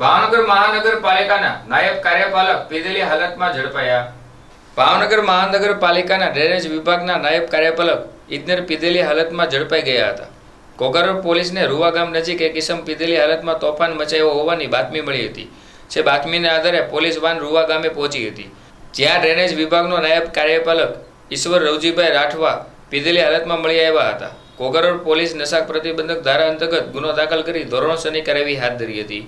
ભાવનગર મહાનગરપાલિકાના નાયબ કાર્યપાલક પીધેલી હાલતમાં ઝડપાયા. ભાવનગર મહાનગરપાલિકાના ડ્રેનેજ વિભાગના નાયબ કાર્યપાલક ઇજનેર પીધેલી હાલતમાં ઝડપાઈ ગયા હતા. કોકરડ પોલીસને રૂવા ગામ નજીક એક ઇસમ પીધેલી હાલતમાં તોફાન મચાવ્યો હોવાની બાતમી મળી હતી, જે બાતમીને આધારે પોલીસ વાન રૂવા ગામે પહોંચી હતી. જ્યાં ડ્રેનેજ વિભાગનો નાયબ કાર્યપાલક ઈશ્વર રવજીભાઈ રાઠવા પીધેલી હાલતમાં મળી આવ્યા હતા. કોગારોડ પોલીસ નશા પ્રતિબંધક ધારા અંતર્ગત ગુનો દાખલ કરી ધોરણસરની કાર્યવાહી હાથ ધરી હતી.